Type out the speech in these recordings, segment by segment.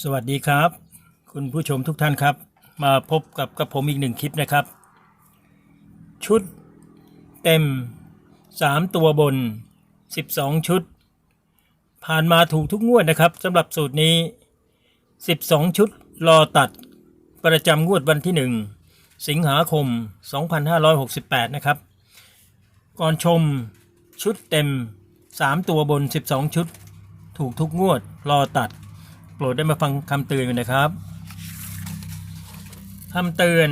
สวัสดีครับ คุณผู้ชมทุกท่านครับ มาพบกับกับผมอีกหนึ่งคลิปนะครับ ชุดเต็ม 3 ตัวบน 12 ชุด ผ่านมาถูกทุกงวดนะครับสำหรับสูตรนี้ 12 ชุดรอตัดประจำงวดวันที่ 1 สิงหาคม 2568 นะครับ ก่อนชมชุดเต็ม 3 ตัวบน 12 ชุด ถูกทุกงวดรอตัด รดได้มาฟังคำเตือนกันนะครับคำเตือน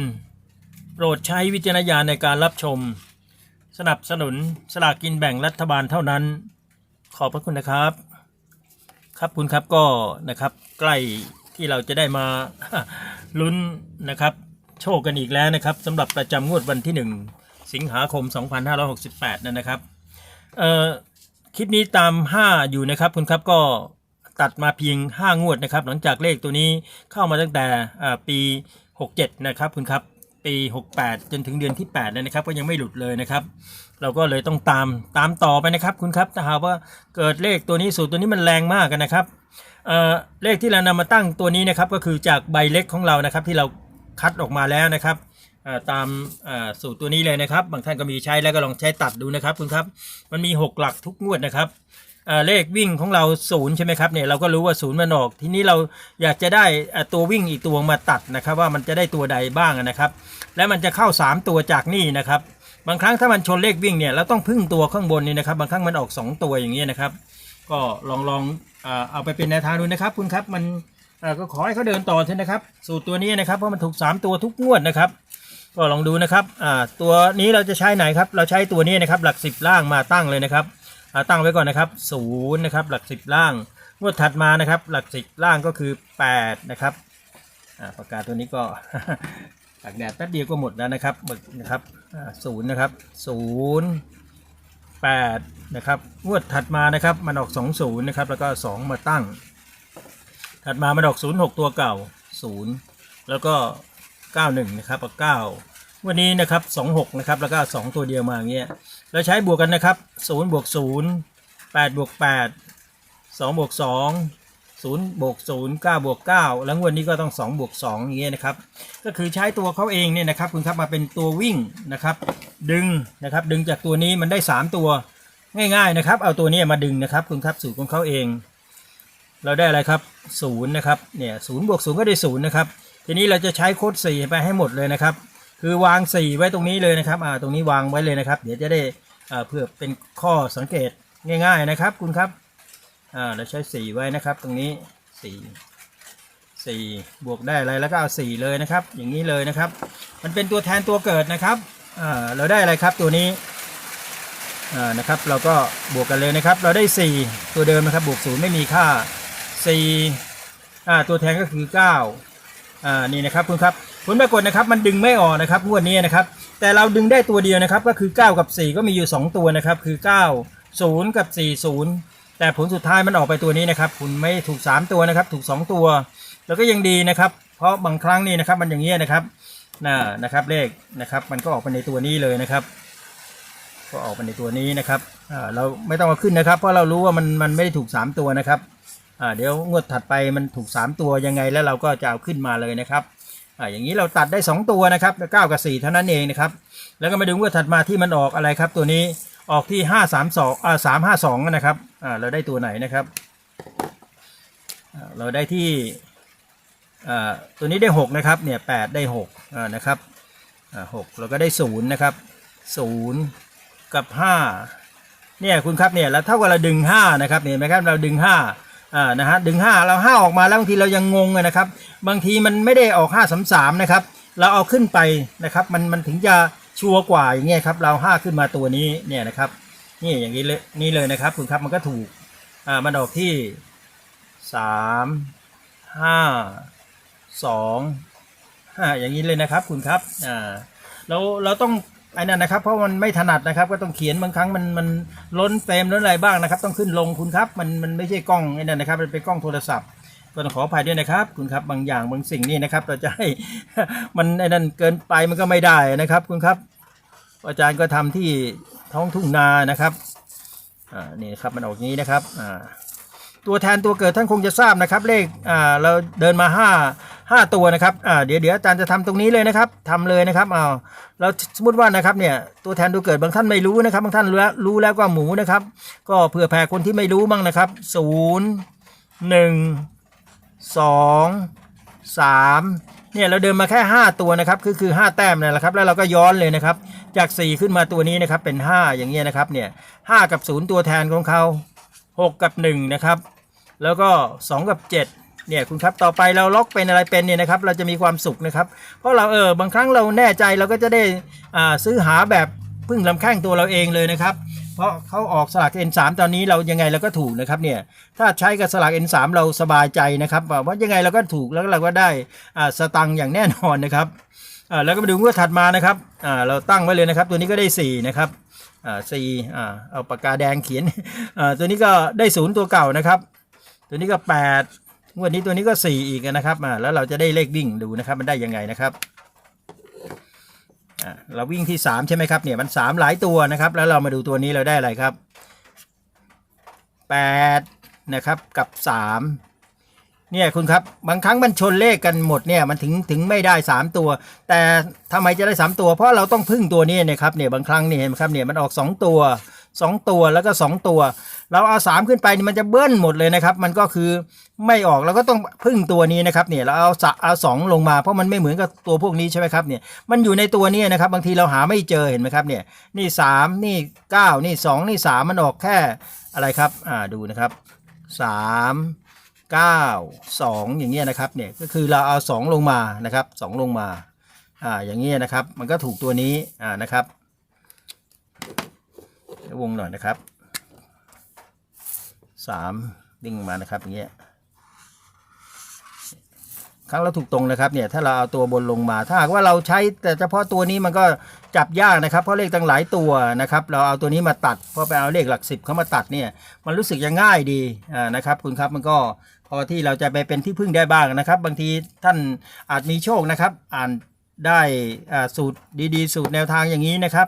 โปรดใช้วิจารณญาณในการรับชม สนับสนุนสลากกินแบ่งรัฐบาลเท่านั้น ขอบพระคุณนะครับ ครับคุณครับก็นะครับใกล้ที่เราจะได้มาลุ้นนะครับ โชคกันอีกแล้วนะครับสำหรับประจำงวดวันที่ 1 สิงหาคม 2568นั่นนะครับเอ่อคลิปนี้ตาม 5 อยู่นะครับคุณครับก็ ตัดมาเพียง 5 งวดนะครับ หลังจากเลขตัวนี้เข้ามาตั้งแต่ปี 67 นะครับคุณครับปี 68 จนถึงเดือนที่8เลยนะครับ ก็ยังไม่หลุดเลยนะครับ เราก็เลยต้องตามตามต่อไปนะครับ คุณครับถ้าหากว่าเกิดเลขตัวนี้สูตรตัวนี้มันแรงมากกันนะครับเเลขที่เรานำมาตั้งตัวนี้นะครับ ก็คือจากใบเล็กของเรานะครับ ที่เราคัดออกมาแล้วนะครับตามสูตรตัวนี้เลยนะครับ บางท่านก็มีใช้แล้วก็ลองใช้ตัดดูนะครับ คุณครับ มันมี 6 หลักทุกงวดนะครับ เลขวิ่งของเราศูนย์ใช่ไหมครับเนี่ยเราก็รู้ว่าศูนย์มันออก ทีนี้เราอยากจะได้ตัววิ่งอีกตัวมาตัดนะครับ ว่ามันจะได้ตัวใดบ้างนะครับ และมันจะเข้า 3 ตัวจากนี่นะครับ บางครั้งถ้ามันชนเลขวิ่งเนี่ยเราต้องพึ่งตัวข้างบนนี่นะครับ บางครั้งมันออก 2 ตัวอย่างเงี้ยนะครับ ก็ลองลองเอาไปเป็นแนวทางดูนะครับคุณครับมันก็ขอให้เขาเดินต่อเถอะนะครับ สูตรตัวนี้นะครับเพราะมันถูก 3 ตัวทุกงวดนะครับ ก็ลองดูนะครับตัวนี้เราจะใช้ไหนครับเราใช้ตัวนี้นะครับหลักสิบล่างมาตั้งเลยนะครับ ตั้งไว้ก่อนนะครับศูนย์นะครับหลักสิบล่างงวดถัดมานะครับหลักสิบล่างก็คือแปดนะครับอ่าปากกาตัวนี้ก็ตากแดดแป๊บเดียวก็หมดแล้วนะครับหมดนะครับศูนย์นะครับศูนย์แปดนะครับงวดถัดมานะครับมันออกสองศูนย์นะครับแล้วก็สองมาตั้ง ถัดมามันออกศูนย์หกตัวเก่าศูนย์แล้วก็91นะครับกับ9 วันนี้นะครับ26นะครับแล้วก็2ตัวเดียวมาอย่างเงี้ยเราใช้บวกกันนะครับ0บวก0 8บวก8 2บวก2 0บวก0 9บวก9แล้วงวดนี้ก็ต้อง2บวก2อย่างเงี้ยนะครับ ก็คือใช้ตัวเขาเองเนี่ยนะครับคุณครับมาเป็นตัววิ่งนะครับ ดึงนะครับ ดึงจากตัวนี้มันได้3ตัวง่ายๆนะครับ เอาตัวนี้มาดึงนะครับคุณครับสูตรของเขาเอง เราได้อะไรครับ0นะครับเนี่ย0บวก0ก็ได้0นะครับ ทีนี้เราจะใช้โค้ดสี่ไปให้หมดเลยนะครับ คือวางสี่ไว้ตรงนี้เลยนะครับอ่าตรงนี้วางไว้เลยนะครับ เดี๋ยวจะได้อ่าเพื่อเป็นข้อสังเกตง่าย ๆนะครับ คุณครับอ่าเราใช้สี่ไว้นะครับ ตรงนี้สี่สี่บวกได้อะไรแล้วก็เอาสี่เลยนะครับ อย่างนี้เลยนะครับ มันเป็นตัวแทนตัวเกิดนะครับอ่าเราได้อะไรครับตัวนี้อ่านะครับ เราก็บวกกันเลยนะครับ เราได้สี่ตัวเดิมนะครับบวกศูนย์ไม่มีค่าสี่อ่าตัวแทนก็คือเก้าอ่านี่นะครับคุณครับ ผลปรากฏนะครับมันดึงไม่ออกนะครับงวดนี้นะครับ แต่เราดึงได้ตัวเดียวนะครับ ก็คือ 9 กับ 4 ก็มีอยู่ 2 ตัวนะครับ คือ 9 0 กับ 4 0 แต่ผลสุดท้ายมันออกไปตัวนี้นะครับ คุณไม่ถูก 3 ตัวนะครับ ถูก 2 ตัว แล้วก็ยังดีนะครับ เพราะบางครั้งนี่นะครับ มันอย่างเงี้ยนะครับน่านะครับเลขนะครับมันก็ออกไปในตัวนี้เลยนะครับ ก็ออกไปในตัวนี้นะครับเราไม่ต้องเอาขึ้นนะครับ เพราะเรารู้ว่ามันมันไม่ได้ถูก 3 ตัวนะครับเดี๋ยวงวดถัดไปมันถูก 3 ตัวยังไงแล้วเราก็จะเอาขึ้นมาเลยนะครับ อ่าอย่างนี้เราตัดได้ 2 ตัวนะครับเก้ากับ4เท่านั้นเองนะครับ แล้วก็มาดูงวดถัดมาที่มันออกอะไรครับ ตัวนี้ออกที่ 5 3 2อ่า3 5 2นะครับอ่าเราได้ตัวไหนนะครับอ่าเราได้ที่อ่าตัวนี้ได้ 6 นะครับเนี่ย8ได้6อ่านะครับอ่า6เราก็ได้0นะครับ0กับ5เนี่ยคุณครับเนี่ยแล้วเท่ากับเราดึง5นะครับเห็นไหมครับเราดึง5 อ่านะฮะดึง5เรา5ออกมาแล้วบางทีเรายังงงอะนะครับ บางทีมันไม่ได้ออก5 3 3นะครับเราเอาขึ้นไปนะครับ มันมันถึงจะชัวร์กว่าอย่างเงี้ยครับเรา5ขึ้นมาตัวนี้เนี่ยนะครับนี่อย่างนี้เลยนี่เลยนะครับคุณครับมันก็ถูกอ่ามันออกที่ 3 5 2 5อย่างนี้เลยนะครับคุณครับอ่าเราเราต้อง ไอ้นั่นนะครับเพราะมันไม่ถนัดนะครับ ก็ต้องเขียนบางครั้งมันมันล้นเฟรมล้นอะไรบ้างนะครับ ต้องขึ้นลงคุณครับ มันมันไม่ใช่กล้องไอ้นั่นนะครับมันเป็นกล้องโทรศัพท์ก็ต้องขออภัยด้วยนะครับ คุณครับบางอย่างบางสิ่งนี่นะครับเราจะให้มันไอ้นั่นเกินไปมันก็ไม่ได้นะครับ คุณครับ อาจารย์ก็ทำที่ท้องทุ่งนานะครับอ่านี่ครับมันออกงนี้นะครับอ่า ตัวแทนตัวเกิดท่านคงจะทราบนะครับเลขอ่าเราเดินมาห้าห้าตัวนะครับอ่าเดี๋ยวเดี๋ยวอาจารย์จะทำตรงนี้เลยนะครับทำเลยนะครับเอาเราสมมติว่านะครับเนี่ยตัวแทนตัวเกิดบางท่านไม่รู้นะครับบางท่านรู้แล้วรู้แล้วก็หมูนะครับ ก็เผื่อแผ่คนที่ไม่รู้บ้างนะครับศูนย์หนึ่งสองสามเนี่ยเราเดินมาแค่ 5 ตัวนะครับคือคือ 5 แต้มนั่แหละครับแล้วเราก็ย้อนเลยนะครับ จาก 4 ขึ้นมาตัวนี้นะครับเป็น 5 อย่างเงี้ยนะครับเนี่ย5กับ 0 ตัวแทนของเขา 6 กับ 1 นะครับ แล้วก็ 2 กับ 7 เนี่ยคุณครับต่อไปเราล็อกเป็นอะไรเป็นเนี่ยนะครับ เราจะมีความสุขนะครับ เพราะเราเออบางครั้งเราแน่ใจเราก็จะได้อ่าซื้อหาแบบพึ่งลำแข้งตัวเราเองเลยนะครับ เพราะเขาออกสลาก N3 ตอนนี้เรายังไงเราก็ถูกนะครับเนี่ยถ้าใช้กับสลาก N3 เราสบายใจนะครับว่ายังไงเราก็ถูกแล้วเราก็ได้อ่าสตังค์อย่างแน่นอนนะครับอ่าแล้วก็มาดูงวดถัดมานะครับอ่าเราตั้งไว้เลยนะครับ ตัวนี้ก็ได้4นะครับ อ่าสี่อ่าเอาปากกาแดงเขียนอ่าตัวนี้ก็ได้ศูนย์ตัวเก่านะครับ ตัวนี้ก็8งวดนี้ตัวนี้ก็4อีกนะครับอ่าแล้วเราจะได้เลขวิ่งดูนะครับ มันได้ยังไงนะครับอ่าเราวิ่งที่3ใช่ไหมครับเนี่ยมัน3หลายตัวนะครับ แล้วเรามาดูตัวนี้เราได้อะไรครับ8นะครับกับ3 เนี่ยคุณครับบางครั้งมันชนเลขกันหมดเนี่ยมันถึงถึงไม่ได้ 3 ตัว แต่ทำไมจะได้ 3 ตัว เพราะเราต้องพึ่งตัวนี้นะครับเนี่ยบางครั้งเนี่ยเห็นไหมครับเนี่ยมันออก 2 ตัว 2 ตัวแล้วก็ 2 ตัว เราเอา 3 ขึ้นไปนี่มันจะเบิ้ลหมดเลยนะครับ มันก็คือไม่ออกเราก็ต้องพึ่งตัวนี้นะครับเนี่ยเราเอาสะเอาสองลงมาเพราะมันไม่เหมือนกับตัวพวกนี้ใช่ไหมครับเนี่ยมันอยู่ในตัวนี้นะครับ บางทีเราหาไม่เจอเห็นไหมครับเนี่ยนี่ 3 นี่ 9 นี่ 2 นี่ 3 มันออกแค่อะไรครับอ่าดูนะครับ 3 9 2 อย่างเงี้ยนะครับเนี่ยก็คือเราเอา 2 ลงมานะครับ 2 ลงมาอ่าอย่างเงี้ยนะครับ มันก็ถูกตัวนี้อ่านะครับวงหน่อยนะครับสามดึงมานะครับอย่างเงี้ยครั้งเราถูกตรงนะครับเนี่ยถ้าเราเอาตัวบนลงมา ถ้าหากว่าเราใช้แต่เฉพาะตัวนี้มันก็จับยากนะครับเพราะเลขตั้งหลายตัวนะครับ เราเอาตัวนี้มาตัดเพราะไปเอาเลขหลักสิบเข้ามาตัดเนี่ยมันรู้สึกจะง่ายดีอ่านะครับคุณครับมันก็ พอที่เราจะไปเป็นที่พึ่งได้บ้างนะครับ บางทีท่านอาจมีโชคนะครับ อ่านได้สูตรดีๆ สูตรแนวทางอย่างนี้นะครับ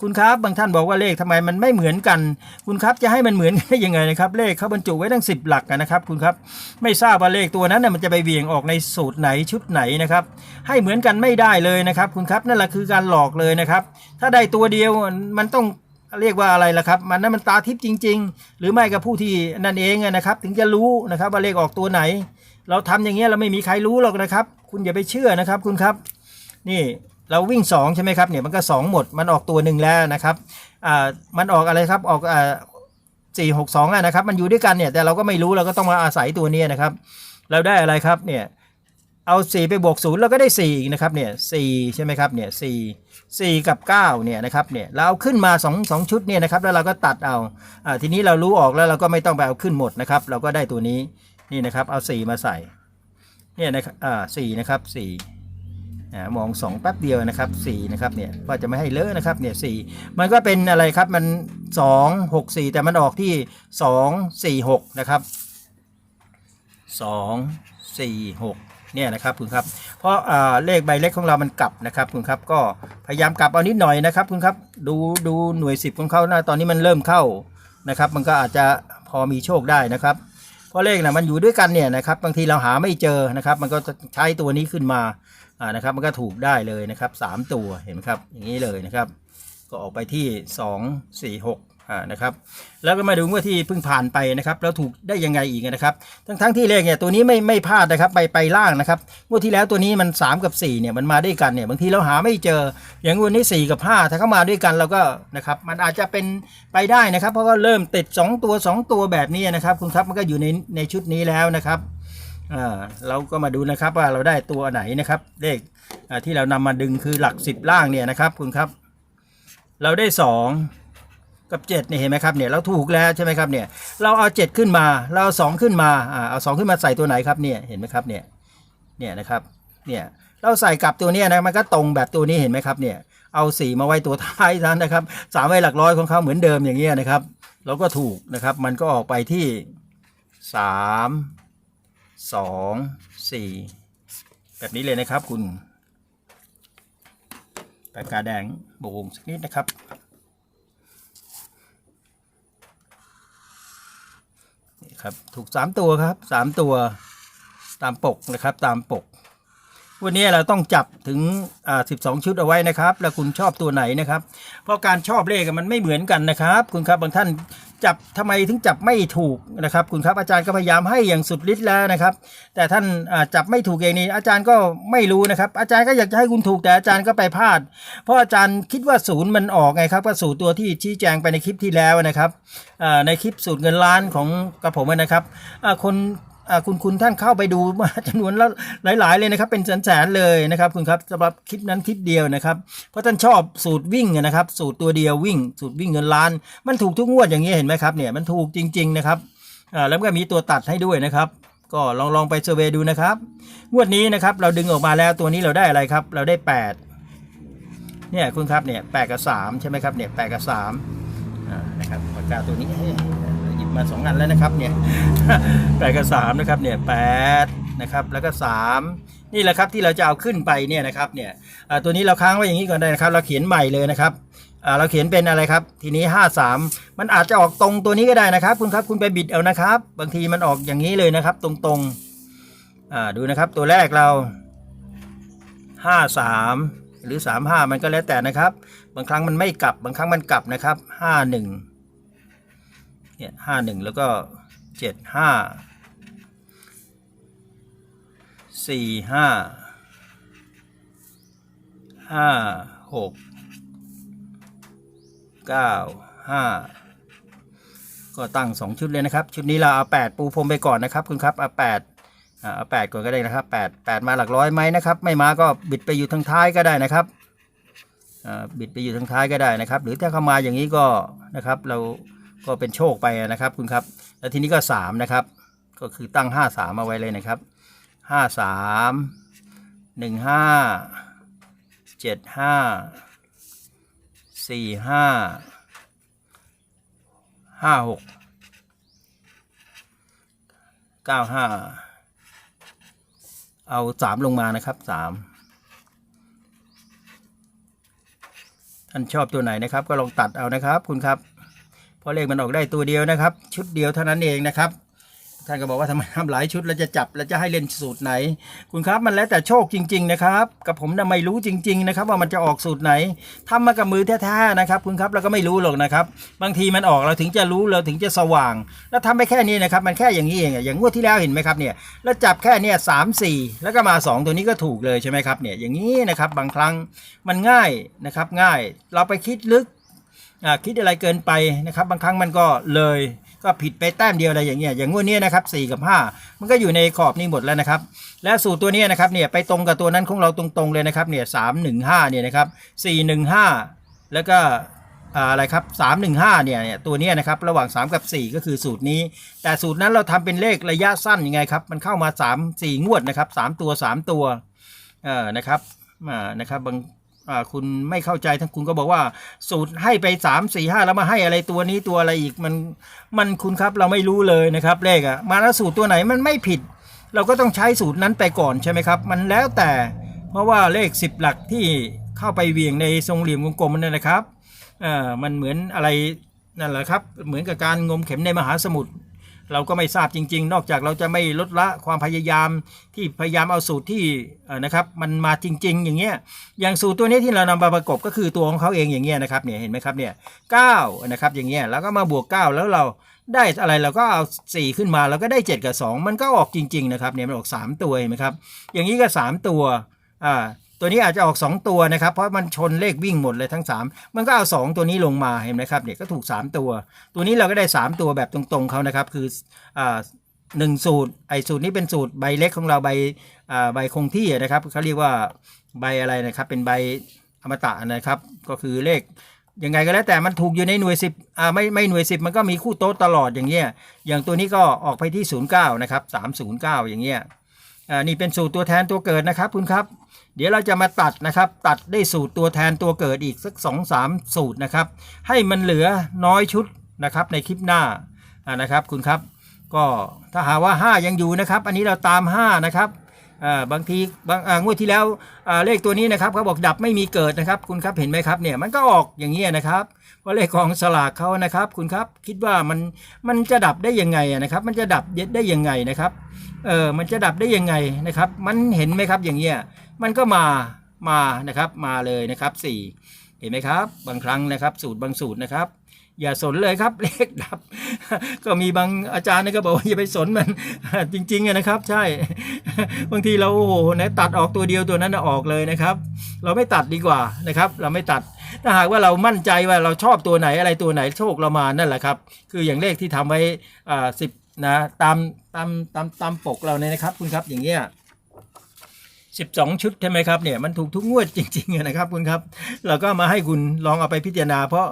คุณครับบางท่านบอกว่าเลขทำไมมันไม่เหมือนกัน คุณครับจะให้มันเหมือนกันได้ยังไงนะครับ เลขเขาบรรจุไว้ทั้ง 10 หลักนะครับ คุณครับไม่ทราบว่าเลขตัวนั้นน่ะมันจะไปเบี่ยงออกในสูตรไหนชุดไหนนะครับ ให้เหมือนกันไม่ได้เลยนะครับ คุณครับนั่นแหละคือการหลอกเลยนะครับ ถ้าได้ตัวเดียวมันต้อง เรียกว่าอะไรล่ะครับ มันนั้นมันตาทิพย์จริง ๆ หรือไม่กับผู้ที่นั่นเองนะครับ ถึงจะรู้นะครับว่าเลขออกตัวไหน เราทำอย่างเงี้ยเราไม่มีใครรู้หรอกนะครับ คุณอย่าไปเชื่อนะครับคุณครับ นี่เราวิ่ง 2 ใช่ไหมครับเนี่ยมันก็ 2 หมดมันออกตัวหนึ่งแล้วนะครับอ่ามันออกอะไรครับออกอ่าสี่หกสองอะนะครับมันอยู่ด้วยกันเนี่ยแต่เราก็ไม่รู้เราก็ต้องมาอาศัยตัวนี้นะครับ เราได้อะไรครับเนี่ย เอาสี่ไปบวกศูนย์เราก็ได้สี่อีกนะครับเนี่ยสี่ใช่ไหมครับเนี่ยสี่สี่กับเก้าเนี่ยนะครับเนี่ยเราเอาขึ้นมาสองสองชุดเนี่ยนะครับแล้วเราก็ตัดเอาอ่าทีนี้เรารู้ออกแล้วเราก็ไม่ต้องไปเอาขึ้นหมดนะครับเราก็ได้ตัวนี้นี่นะครับเอาสี่มาใส่เนี่ยนะครับอ่าสี่นะครับสี่มองสองแป๊บเดียวนะครับสี่นะครับเนี่ยว่าจะไม่ให้เลอะนะครับเนี่ยสี่มันก็เป็นอะไรครับมันสองหกสี่แต่มันออกที่สองสี่หกนะครับสองสี่หก เนี่ยนะครับคุณครับ เพราะเลขใบเล็กของเรามันกลับนะครับคุณครับ ก็พยายามกลับเอานิดหน่อยนะครับคุณครับ ดูดูหน่วยสิบของเขานะตอนนี้มันเริ่มเข้านะครับ มันก็อาจจะพอมีโชคได้นะครับ เพราะเลขนะมันอยู่ด้วยกันเนี่ยนะครับบางทีเราหาไม่เจอนะครับ มันก็ใช้ตัวนี้ขึ้นมาอ่านะครับ มันก็ถูกได้เลยนะครับสามตัวเห็นไหมครับอย่างนี้เลยนะครับ ก็ออกไปที่สองสี่หก อ่านะครับแล้วก็มาดูว่าที่เพิ่งผ่านไปนะครับแล้วถูกได้ยังไงอีกนะครับ ทั้งทั้งที่เลขเนี่ยตัวนี้ไม่ไม่พลาดนะครับไปไปล่างนะครับงวดที่แล้วตัวนี้มัน 3 กับ4เนี่ยมันมาด้วยกันเนี่ยบางทีเราหาไม่เจออย่างงวดนี้ 4 กับ 5 ถ้าเข้ามาด้วยกันเราก็นะครับมันอาจจะเป็นไปได้นะครับ เพราะว่าเริ่มติด 2 ตัว 2 ตัวแบบนี้นะครับคุณครับมันก็อยู่ในในชุดนี้แล้วนะครับอ่าเราก็มาดูนะครับว่าเราได้ตัวไหนนะครับเลขที่เรานำมาดึงคือหลักสิบล่างเนี่ยนะครับคุณครับ เราได้สอง กับเจ็ดเนี่ยเห็นไหมครับเนี่ยเราถูกแล้วใช่ไหมครับเนี่ยเราเอาเจ็ดขึ้นมา เราเอาสองขึ้นมาอ่าเอาสองขึ้นมาใส่ตัวไหนครับเนี่ยเห็นไหมครับเนี่ยเนี่ยนะครับเนี่ยเราใส่กลับตัวเนี้ยนะมันก็ตรงแบบตัวนี้เห็นไหมครับเนี่ยเอาสี่มาไว้ตัวท้ายนั้นนะครับสามไว้หลักร้อยของเขาเหมือนเดิมอย่างเงี้ยนะครับ เราก็ถูกนะครับมันก็ออกไปที่สามสองสี่แบบนี้เลยนะครับคุณปากกาแดงโบวงสักนิดนะครับ ครับ ถูกสามตัวครับสามตัวตามปกนะครับตามปก วันนี้เราต้องจับถึงอ่า12ชุดเอาไว้นะครับ แล้วคุณชอบตัวไหนนะครับ เพราะการชอบเลขมันไม่เหมือนกันนะครับ คุณครับบางท่าน จับทำไมถึงจับไม่ถูกนะครับ คุณครับอาจารย์ก็พยายามให้อย่างสุดฤทธิ์แล้วนะครับ แต่ท่านจับไม่ถูกเองนี่อาจารย์ก็ไม่รู้นะครับ อาจารย์ก็อยากจะให้คุณถูกแต่อาจารย์ก็ไปพลาด เพราะอาจารย์คิดว่าศูนย์มันออกไงครับก็สูตรตัวที่ชี้แจงไปในคลิปที่แล้วนะครับในคลิปสูตรเงินล้านของกระผมนะครับคน คุณคุณท่านเข้าไปดูมาจำนวนแล้วหลาย ๆ เลยนะครับ เป็นแสนๆเลยนะครับ คุณครับสำหรับคลิปนั้นคลิปเดียวนะครับ เพราะท่านชอบสูตรวิ่งนะครับ สูตรตัวเดียววิ่ง สูตรวิ่งเงินล้าน มันถูกทุกงวดอย่างนี้เห็นไหมครับเนี่ยมันถูกจริง ๆ นะครับแล้วก็มีตัวตัดให้ด้วยนะครับก็ลองลองไปเซอร์เวดูนะครับ งวดนี้นะครับเราดึงออกมาแล้วตัวนี้เราได้อะไรครับ เราได้ 8 เนี่ยคุณครับเนี่ยแปดกับสามใช่ไหมครับเนี่ยแปดกับสามนะครับปากกาตัวนี้เฮ้ มาสองอันแล้วนะครับเนี่ยแปดกับสามนะครับเนี่ยแปดนะครับแล้วก็สามนี่แหละครับที่เราจะเอาขึ้นไปเนี่ยนะครับเนี่ยตัวนี้เราค้างไว้อย่างนี้ก่อนได้นะครับ เราเขียนใหม่เลยนะครับเราเขียนเป็นอะไรครับ ทีนี้ห้าสามมันอาจจะออกตรงตัวนี้ก็ได้นะครับ คุณครับคุณไปบิดเอานะครับ บางทีมันออกอย่างนี้เลยนะครับ ตรงๆดูนะครับ ตัวแรกเราห้าสามหรือสามห้ามันก็แล้วแต่นะครับ บางครั้งมันไม่กลับบางครั้งมันกลับนะครับห้าหนึ่ง เนี่ยห้าหนึ่งแล้วก็เจ็ดห้าสี่ห้าห้าหกเก้าห้าก็ตั้งสองชุดเลยนะครับ ชุดนี้เราเอาแปดปูพรมไปก่อนนะครับ คุณครับเอาแปดเอาแปดก่อนก็ได้นะครับแปดแปดมาหลักร้อยไหมนะครับ ไม่มาก็บิดไปอยู่ทางท้ายก็ได้นะครับอ่าบิดไปอยู่ทางท้ายก็ได้นะครับ หรือถ้าเข้ามาอย่างนี้ก็นะครับเรา ก็เป็นโชคไปนะครับคุณครับ แล้วทีนี้ก็สามนะครับ ก็คือตั้งห้าสามเอาไว้เลยนะครับห้าสามหนึ่งห้าเจ็ดห้าสี่ห้าห้าหกเก้าห้าเอาสามลงมานะครับสามท่านชอบตัวไหนนะครับก็ลองตัดเอานะครับคุณครับ ราะเลขมันออกได้ตัวเดียวนะครับ ชุดเดียวเท่านั้นเองนะครับท่านก็บอกว่าทำไมทำหลายชุดแล้วจะจับแล้วจะให้เล่นสูตรไหน คุณครับมันแล้วแต่โชคจริง ๆ นะครับกับผมนะไม่รู้จริง ๆ นะครับ ว่ามันจะออกสูตรไหนทำมากับมือแท้ๆนะครับ คุณครับเราก็ไม่รู้หรอกนะครับ บางทีมันออกเราถึงจะรู้เราถึงจะสว่าง แล้วทำไปแค่นี้นะครับ มันแค่อย่างนี้เองอย่างงวดที่แล้วเห็นไหมครับเนี่ยแล้วจับแค่เนี่ยสามสี่แล้วก็มาสองตัวนี้ก็ถูกเลยใช่ไหมครับเนี่ยอย่างนี้นะครับบางครั้งมันง่ายนะครับง่าย เราไปคิดลึก คิดอะไรเกินไปนะครับบางครั้งมันก็เลยก็ผิดไปแต้มเดียวอะไรอย่างเงี้ยอย่างงวดนี้นะครับ4กับ 5 มันก็อยู่ในขอบนี้หมดแล้วนะครับ และสูตรตัวนี้นะครับเนี่ยไปตรงกับตัวนั้นของเราตรงๆเลยนะครับเนี่ยสามหนึ่งห้าเนี่ยนะครับสี่หนึ่งห้าแล้วก็อะไรครับสามหนึ่งห้าเนี่ยเนี่ยตัวนี้นะครับระหว่าง 3 กับ 4 ก็คือสูตรนี้ แต่สูตรนั้นเราทำเป็นเลขระยะสั้นยังไงครับมันเข้ามา 3 4 งวดนะครับ 3 ตัว 3 ตัวเออนะครับอ่านะครับบาง คุณไม่เข้าใจทั้งคุณก็บอกว่า สูตรให้ไปสามสี่ห้าแล้วมาให้อะไรตัวนี้ตัวอะไรอีกมันมันคุณครับเราไม่รู้เลยนะครับเลขอะมาแล้วสูตรตัวไหนมันไม่ผิด เราก็ต้องใช้สูตรนั้นไปก่อนใช่ไหมครับ มันแล้วแต่เพราะว่าเลขสิบหลักที่เข้าไปเวียงในทรงเหลี่ยมวงกลมนั่นนะครับอ่ามันเหมือนอะไรนั่นแหละครับ เหมือนกับการงมเข็มในมหาสมุทร เราก็ไม่ทราบจริง ๆ นอกจากเราจะไม่ลดละความพยายามที่พยายามเอาสูตรที่นะครับมันมาจริง ๆ อย่างเงี้ยอย่างสูตรตัวนี้ที่เรานำมาประกบก็คือตัวของเขาเองอย่างเงี้ยนะครับเนี่ยเห็นไหมครับเนี่ยเก้านะครับอย่างเงี้ยแล้วก็มาบวก 9 แล้วเราได้อะไรเราก็เอา 4 ขึ้นมาแล้วก็ได้ 7 กับ 2 มันก็ออกจริง ๆ นะครับเนี่ยมันออก 3 ตัวเห็นไหมครับอย่างนี้ก็ 3 ตัวอ่า ตัวนี้อาจจะออก2ตัวนะครับ เพราะมันชนเลขวิ่งหมดเลยทั้ง 3 มันก็เอา 2 ตัวนี้ลงมาเห็นไหมครับเนี่ยก็ถูก 3 ตัว ตัวนี้เราก็ได้ 3 ตัวแบบตรงๆเขานะครับ คืออ่าหนึ่งสูตรไอ้สูตรนี้เป็นสูตรใบเล็กของเราใบอ่าใบคงที่นะครับเขาเรียกว่าใบอะไรนะครับ เป็นใบอมตะนะครับ ก็คือเลขยังไงก็แล้วแต่มันถูกอยู่ในหน่วยสิบอ่าไม่ไม่หน่วยสิบมันก็มีคู่โต๊ะตลอดอย่างเงี้ยอย่างตัวนี้ก็ออกไปที่ 09นะครับ309 อย่างเงี้ยอ่านี่เป็นสูตรตัวแทนตัวเกิดนะครับคุณครับ เดี๋ยวเราจะมาตัดนะครับ ตัดได้สูตรตัวแทนตัวเกิดอีกสัก2อสามสูตรนะครับ ให้มันเหลือน้อยชุดนะครับในคลิปหน้านะครับคุณครับ ก็ถ้าหาว่า 5 ยังอยู่นะครับ อันนี้เราตาม 5 นะครับบางทีบางงวดที่แล้วเลขตัวนี้นะครับเขาบอกดับไม่มีเกิดนะครับ คุณครับเห็นไหมครับเนี่ยมันก็ออกอย่างนี้นะครับว่าเลขของสลากเขานะครับคุณครับคิดว่ามันมันจะดับได้ยังไงนะครับ มันจะดับได้ยังไงนะครับเออมันจะดับได้ยังไงนะครับ มันเห็นไหมครับอย่างเงี้ย มันก็มามานะครับมาเลยนะครับสี่เห็นไหมครับ บางครั้งนะครับ สูตรบางสูตรนะครับ อย่าสนเลยครับเลขดับ ก็มีบางอาจารย์นะก็บอกว่าอย่าไปสนมันจริงๆนะครับ ใช่ บางทีเราโอ้โหนะตัดออกตัวเดียวตัวนั้นออกเลยนะครับ เราไม่ตัดดีกว่านะครับ เราไม่ตัดถ้าหากว่าเรามั่นใจว่าเราชอบตัวไหนอะไรตัวไหนโชคเรามานั่นแหละครับ คืออย่างเลขที่ทำไว้อ่าสิบนะตามตามตามตามปกเราเนี่ยนะครับ คุณครับอย่างเงี้ย สิบสองชุดใช่ไหมครับเนี่ยมันถูกทุกงวดจริงๆนะครับคุณครับ เราก็มาให้คุณลองเอาไปพิจารณา เพราะ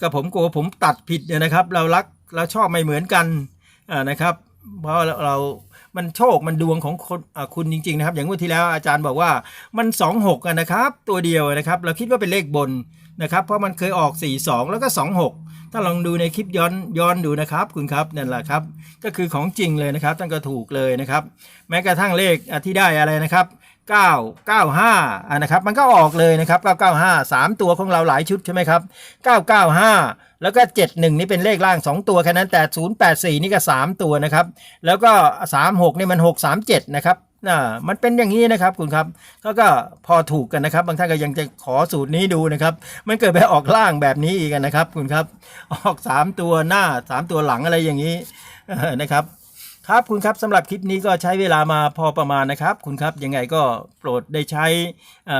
กับผมโกวผมตัดผิดเนี่ยนะครับ เรารักเราชอบไม่เหมือนกันนะครับ เพราะเราเรา มันโชคมันดวงของคนคุณจริงๆนะครับ อย่างงวดที่แล้วอาจารย์บอกว่ามัน 2 6อะนะครับ ตัวเดียวนะครับ เราคิดว่าเป็นเลขบนนะครับ เพราะมันเคยออก 4 2 แล้วก็ 2 6 ถ้าลองดูในคลิปย้อนย้อนดูนะครับคุณครับนั่นแหละครับ ก็คือของจริงเลยนะครับท่านก็ถูกเลยนะครับ แม้กระทั่งเลขที่ได้อะไรนะครับ 9 95อะนะครับมันก็ออกเลยนะครับ 995 3 ตัวของเราหลายชุดใช่ไหมครับ 995 แล้วก็ 71 นี่เป็นเลขล่าง 2 ตัวแค่นั้นแต่ 084 นี่ก็ 3 ตัวนะครับ แล้วก็ 36นี่มัน 637 นะครับน่ามันเป็นอย่างนี้นะครับคุณครับก็ก็พอถูกกันนะครับ บางท่านก็ยังจะขอสูตรนี้ดูนะครับ มันเกิดไปออกล่างแบบนี้อีกนะครับ คุณครับ ออก 3 ตัวหน้า 3 ตัวหลังอะไรอย่างนี้นะครับ ครับคุณครับสำหรับคลิปนี้ก็ใช้เวลามาพอประมาณนะครับ คุณครับยังไงก็โปรดได้ใช้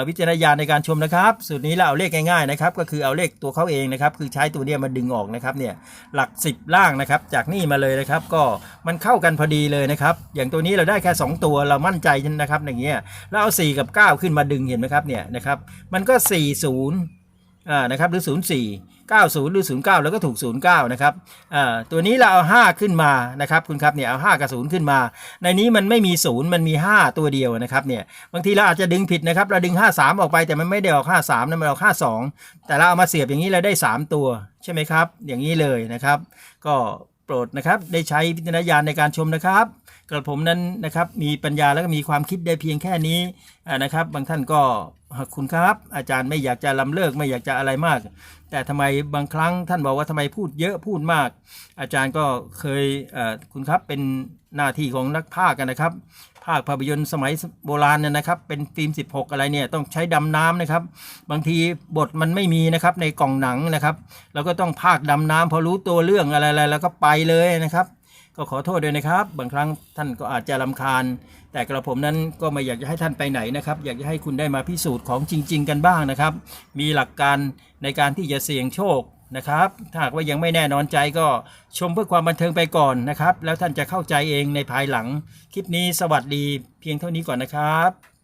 วิจารณญาณในการชมนะครับ สูตรนี้เราเอาเลขง่ายๆนะครับก็คือเอาเลขตัวเขาเองนะครับคือใช้ตัวเนี้ยมาดึงออกนะครับเนี่ยหลัก 10 ล่างนะครับ จากนี่มาเลยนะครับ ก็มันเข้ากันพอดีเลยนะครับ อย่างตัวนี้เราได้แค่ 2 ตัวเรามั่นใจนะครับอย่างเงี้ยแล้วเอา 4 กับ 9 ขึ้นมาดึงเห็นไหมครับเนี่ยนะครับมันก็ 40 นะครับหรือ 04 90 หรือ 09 แล้วก็ถูก 09 นะครับตัวนี้เราเอา 5 ขึ้นมานะครับคุณครับเนี่ยเอา 5 กับ 0 ขึ้นมา ในนี้มันไม่มี 0 มันมี 5 ตัวเดียวนะครับเนี่ยบางทีเราอาจจะดึงผิดนะครับเราดึง 53 ออกไปแต่มันไม่ได้ออก53นะมันออก52 แต่เราเอามาเสียบอย่างนี้เราได้ 3 ตัวใช่ไหมครับ อย่างนี้เลยนะครับ ก็โปรดนะครับได้ใช้วิจารณญาณในการชมนะครับ กระผมนั้นนะครับมีปัญญาแล้วก็มีความคิดได้เพียงแค่นี้นะครับ บางท่านก็คุณครับ อาจารย์ไม่อยากจะลำเลิกไม่อยากจะอะไรมาก แต่ทำไมบางครั้งท่านบอกว่าทำไมพูดเยอะพูดมาก อาจารย์ก็เคยคุณครับเป็นหน้าที่ของนักภาคกันนะครับ ภาคภาพยนตร์สมัยโบราณเนี่ยนะครับ เป็นฟิล์ม 16 อะไรเนี่ยต้องใช้ดำน้ำนะครับ บางทีบทมันไม่มีนะครับในกล่องหนังนะครับเราก็ต้องภาคดำน้ำพอรู้ตัวเรื่องอะไรๆแล้วก็ไปเลยนะครับ ก็ขอโทษด้วยนะครับ บางครั้งท่านก็อาจจะลำคาญ แต่กระผมนั้นก็ไม่อยากจะให้ท่านไปไหนนะครับ อยากจะให้คุณได้มาพิสูจน์ของจริง ๆ กันบ้างนะครับ มีหลักการในการที่จะเสี่ยงโชคนะครับ ถ้าหากว่ายังไม่แน่นอนใจก็ชมเพื่อความบันเทิงไปก่อนนะครับ แล้วท่านจะเข้าใจเองในภายหลัง คลิปนี้สวัสดีเพียงเท่านี้ก่อนนะครับ